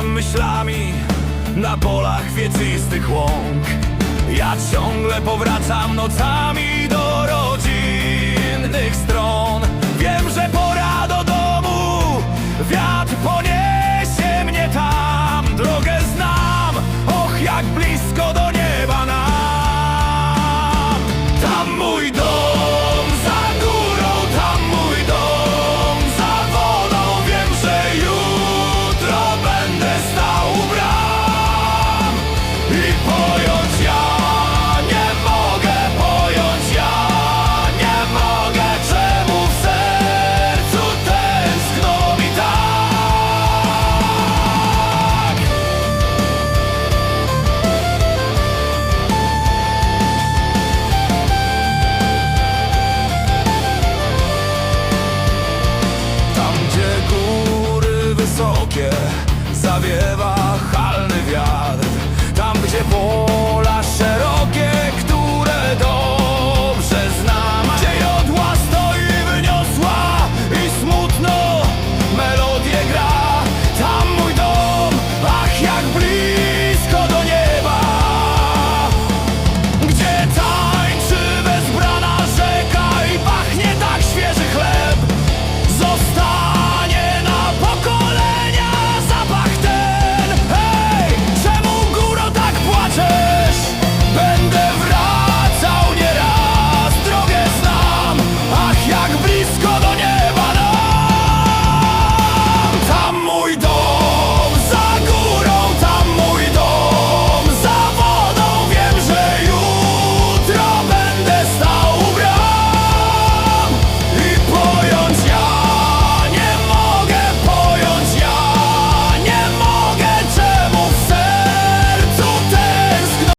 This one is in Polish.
Błąkam myślami na polach wieczystych łąk. Ja ciągle powracam nocami do rodzinnych stron. Wiem, że pora do domu Wiatr poniesie mnie tam. Drogę znam, och jak blisko do zawiewa